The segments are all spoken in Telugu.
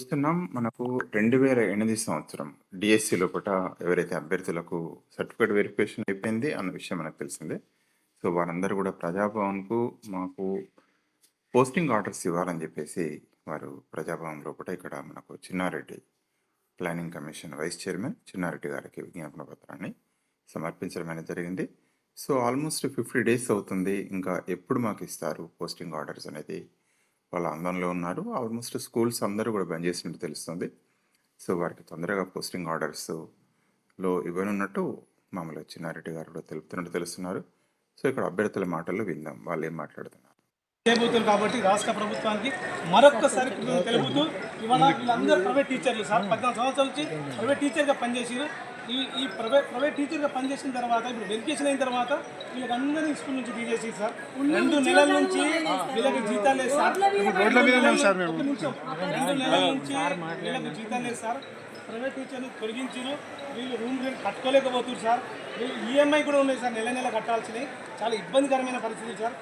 చూస్తున్నాం. మనకు రెండు వేల ఎనిమిది సంవత్సరం డిఎస్సి లోపల ఎవరైతే అభ్యర్థులకు సర్టిఫికేట్ వెరిఫికేషన్ అయిపోయింది అన్న విషయం మనకు తెలిసిందే. సో వారందరూ కూడా ప్రజాభవన్కు మాకు పోస్టింగ్ ఆర్డర్స్ ఇవ్వాలని చెప్పేసి వారు ప్రజాభవన్ లోపల ఇక్కడ మనకు Chinnareddy planning commission vice chairman Chinnareddy గారికి విజ్ఞాపన పత్రాన్ని సమర్పించడం అనేది జరిగింది. సో ఆల్మోస్ట్ ఫిఫ్టీ డేస్ అవుతుంది. ఇంకా ఎప్పుడు మాకు ఇస్తారు పోస్టింగ్ ఆర్డర్స్ అనేది? వాళ్ళ ఆందోళనలో ఉన్నారు. ఆల్మోస్ట్ స్కూల్స్ అందరూ కూడా బంద్ చేసినట్టు తెలుస్తుంది. సో వారికి తొందరగా పోస్టింగ్ ఆర్డర్స్లో ఇవ్వనున్నట్టు మామూలుగా చిన్నారెడ్డి గారు కూడా తెలుపుతున్నట్టు తెలుస్తున్నారు. సో ఇక్కడ అభ్యర్థుల మాటల్లో విందాం. వాళ్ళు ఏం మాట్లాడుతున్నారు? చేయబోతున్నారు కాబట్టి రాష్ట్ర ప్రభుత్వానికి మరొక్కసారి తెలుపుతూ ఇవాళ వీళ్ళందరూ ప్రైవేట్ టీచర్లు సార్. పద్నాలుగు సంవత్సరాల నుంచి ప్రైవేట్ టీచర్గా పనిచేసారు ఈ ఈ ప్రైవేట్ ప్రైవేట్ టీచర్గా పనిచేసిన తర్వాత ఇప్పుడు వెరిఫికేషన్ అయిన తర్వాత వీళ్ళకి అందరినీ స్కూల్ నుంచి తీసేసి సార్. రెండు నెలల నుంచి వీళ్ళకి జీతాలు లేదు సార్. రెండు నెలల నుంచి వీళ్ళకి జీతాలు లేదు సార్. ప్రైవేట్ టీచర్లు తొలగించారు. వీళ్ళు రూమ్ రెంట్ కట్టుకోలేకపోతున్నారు సార్. వీళ్ళు ఈఎంఐ కూడా ఉన్నాయి సార్ నెల నెల కట్టాల్సినవి చాలా ఇబ్బందికరమైన పరిస్థితి సార్.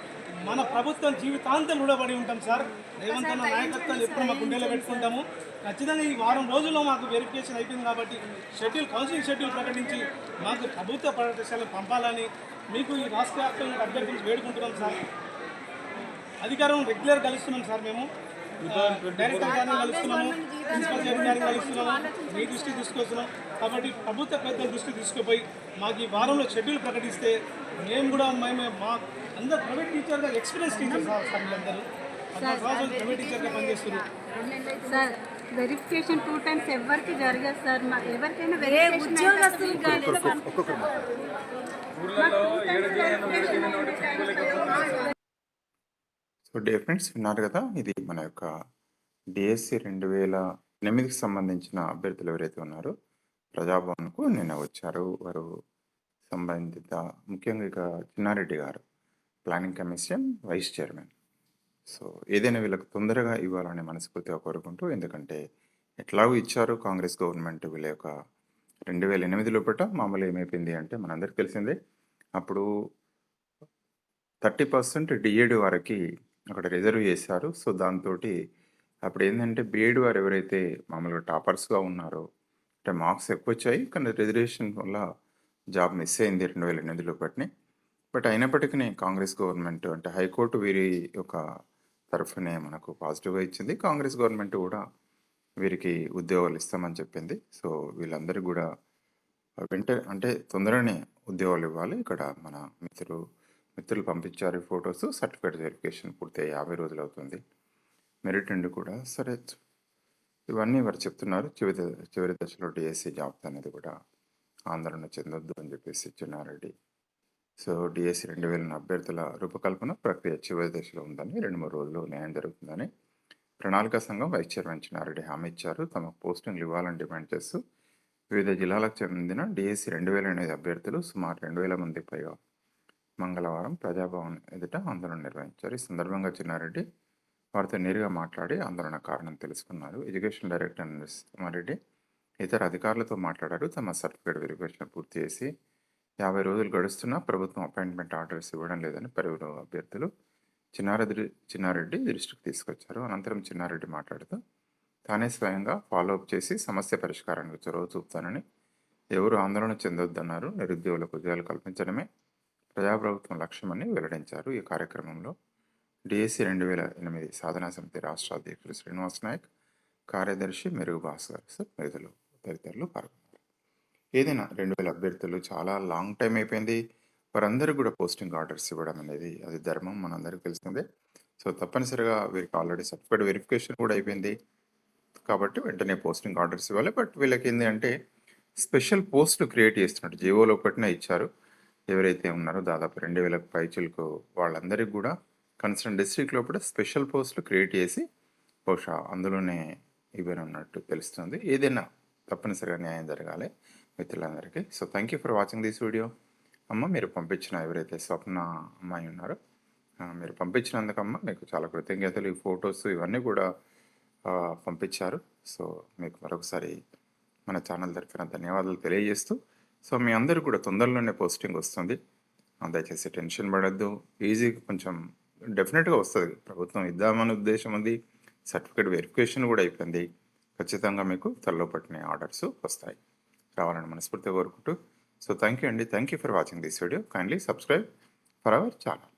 మన ప్రభుత్వం జీవితాంతం రుణపడి ఉంటాం సార్. రేవంత్ అన్న నాయకత్వాన్ని ఎప్పుడు మా గుండెలో పెట్టుకుంటాము. ఖచ్చితంగా ఈ వారం రోజుల్లో మాకు వెరిఫికేషన్ అయిపోయింది కాబట్టి షెడ్యూల్ కౌన్సిలింగ్ షెడ్యూల్ ప్రకటించి మాకు ప్రభుత్వ పాఠశాలకు పంపాలని మీకు ఈ రాష్ట్ర వ్యాప్తంగా అభ్యర్థులు వేడుకుంటున్నాం సార్. అధికారం రెగ్యులర్ కలుస్తున్నాం సార్ మేము. డైరెక్టర్ గారిని కలుస్తున్నాము ప్రిన్సిపల్ సెక్రటరీ గారిని కలుస్తున్నాము మీ దృష్టికి తీసుకొస్తున్నాం. కాబట్టి ప్రభుత్వ పెద్దల దృష్టికి తీసుకుపోయి మాకు ఈ వారంలో షెడ్యూల్ ప్రకటిస్తే మేము కూడా మేము మా అందరు ప్రైవేట్ టీచర్గా ఎక్స్పీరియన్స్ టీచర్ సార్ సార్ వీళ్ళందరూ పద్నాలుగు సంవత్సరాలు ప్రైవేట్ టీచర్గా పనిచేస్తున్నారు. సార్ వెరిఫికేషన్ టూ టైమ్స్ ఎవరికి జరగదు సార్? మా ఎవరికైనా వెరిఫికేషన్ సో డే ఫ్రెండ్స్ విన్నారు కదా ఇది మన యొక్క డిఎస్సి రెండు వేల ఎనిమిదికి సంబంధించిన అభ్యర్థులు ఎవరైతే ఉన్నారో ప్రజాభవన్కు నిన్న వచ్చారు. వారు సంబంధిత ముఖ్యంగా ఇక Chinnareddy garu planning commission vice chairman. So ఏదైనా వీళ్ళకి తొందరగా ఇవ్వాలని మనస్ఫూర్తిగా కోరుకుంటూ ఎందుకంటే ఎట్లాగూ ఇచ్చారు కాంగ్రెస్ గవర్నమెంట్ వీళ్ళ యొక్క రెండు వేల ఎనిమిది లోపల మామూలు ఏమైపోయింది అంటే మనందరికీ తెలిసిందే. అప్పుడు థర్టీ పర్సెంట్ డిఏడి వారికి అక్కడ రిజర్వ్ చేశారు. సో దాంతో అప్పుడు ఏంటంటే బీఎడ్ వారు ఎవరైతే మామూలుగా టాపర్స్గా ఉన్నారో అంటే మార్క్స్ ఎక్కువ వచ్చాయి కానీ రిజర్వేషన్ వల్ల జాబ్ మిస్ అయింది రెండు వేల ఎనిమిదిలో బట్ని బట్ అయినప్పటికీ కాంగ్రెస్ గవర్నమెంట్ అంటే హైకోర్టు వీరి యొక్క తరఫునే మనకు పాజిటివ్గా ఇచ్చింది. కాంగ్రెస్ గవర్నమెంట్ కూడా వీరికి ఉద్యోగాలు ఇస్తామని చెప్పింది. సో వీళ్ళందరికీ కూడా వెంటనే అంటే తొందరనే ఉద్యోగాలు ఇవ్వాలి. ఇక్కడ మన మిత్రులు మిత్రులు పంపించారు ఫొటోస్ సర్టిఫికేట్ వెరిఫికేషన్ పూర్తి యాభై రోజులు అవుతుంది. మెరిట్ అండి కూడా సరే ఇవన్నీ వారు చెప్తున్నారు. చివరి చివరి దశలో డిఎస్సి జాబ్స్ అనేది కూడా ఆందోళన చెందొద్దు అని చెప్పేసి చిన్నారెడ్డి. సో డిఎస్సి రెండు వేల అభ్యర్థుల రూపకల్పన ప్రక్రియ చివరి దశలో ఉందని రెండు మూడు రోజుల్లో న్యాయం జరుగుతుందని ప్రణాళిక సంఘం వైస్ చైర్మన్ చిన్నారెడ్డి హామీ ఇచ్చారు. తమ పోస్టింగ్లు ఇవ్వాలని డిమాండ్ చేస్తూ వివిధ జిల్లాలకు చెందిన డిఎస్సి రెండు వేల ఎనిమిది అభ్యర్థులు సుమారు రెండు వేల మంది పైగా మంగళవారం ప్రజాభవన్ ఎదుట ఆందోళన నిర్వహించారు. ఈ సందర్భంగా చిన్నారెడ్డి వారితో నేరుగా మాట్లాడి ఆందోళన కారణం తెలుసుకున్నారు. ఎడ్యుకేషన్ డైరెక్టర్ నరసింహారెడ్డి ఇతర అధికారులతో మాట్లాడారు. తమ సర్టిఫికేట్ వెరిఫికేషన్ పూర్తి చేసి యాభై రోజులు గడుస్తున్నా ప్రభుత్వం అపాయింట్మెంట్ ఆర్డర్స్ ఇవ్వడం లేదని పలువురు అభ్యర్థులు చిన్నారెడ్డి చిన్నారెడ్డి దృష్టికి తీసుకొచ్చారు. అనంతరం చిన్నారెడ్డి మాట్లాడుతూ తానే స్వయంగా ఫాలోఅప్ చేసి సమస్య పరిష్కారానికి చొరవ చూపుతానని ఎవరు ఆందోళన చెందొద్దన్నారు. నిరుద్యోగులకు ఉద్యోగాలు కల్పించడమే ప్రజాప్రభుత్వం లక్ష్యమని వెల్లడించారు ఈ కార్యక్రమంలో. డిఎస్సి రెండు వేల ఎనిమిది సాధనా సమితి రాష్ట్ర అధ్యక్షులు శ్రీనివాస్ నాయక్ కార్యదర్శి మెరుగు భాస్కర్ సార్ మిగతాలు తదితరులు పాల్గొన్నారు. ఏదైనా రెండు వేల అభ్యర్థులు చాలా లాంగ్ టైం అయిపోయింది. వారందరూ కూడా పోస్టింగ్ ఆర్డర్స్ ఇవ్వడం అనేది అది ధర్మం మనందరికీ తెలిసిందే. సో తప్పనిసరిగా వీరికి ఆల్రెడీ సర్టిఫికేట్ వెరిఫికేషన్ కూడా అయిపోయింది. కాబట్టి వెంటనే పోస్టింగ్ ఆర్డర్స్ ఇవ్వాలి. బట్ వీళ్ళకి ఏంటి అంటే స్పెషల్ పోస్టులు క్రియేట్ చేస్తున్నట్టు జియోలో ఒకటినే ఇచ్చారు. ఎవరైతే ఉన్నారో దాదాపు రెండు వేలకు పైచులకు వాళ్ళందరికీ కూడా కన్సర్న్ డిస్ట్రిక్ట్ లోపల స్పెషల్ పోస్టులు క్రియేట్ చేసి బహుశా అందులోనే ఇవ్వనున్నట్టు తెలుస్తుంది. ఏదైనా తప్పనిసరిగా న్యాయం జరగాలి మిత్రులందరికీ. So thank you for watching this video అమ్మ మీరు పంపించిన ఎవరైతే స్వప్న అమ్మాయి ఉన్నారో మీరు మీరు పంపించినందుకమ్మ మీకు చాలా కృతజ్ఞతలు. ఈ ఫొటోస్ ఇవన్నీ కూడా పంపించారు. సో మీకు మరొకసారి మన ఛానల్ తరఫున ధన్యవాదాలు తెలియజేస్తూ సో మీ అందరూ కూడా తొందరలోనే పోస్టింగ్ వస్తుంది. దయచేసి టెన్షన్ పడద్దు. ఈజీగా కొంచెం డెఫినెట్గా వస్తుంది. ప్రభుత్వం ఇద్దామని ఉద్దేశం ఉంది. సర్టిఫికేట్ వెరిఫికేషన్ కూడా అయిపోయింది. ఖచ్చితంగా మీకు త్వరలో పట్టిన ఆర్డర్స్ వస్తాయి. రావాలని మనస్ఫూర్తిగా కోరుకుంటూ సో థ్యాంక్ యూ అండి. Thank you for watching this video. Kindly subscribe for our channel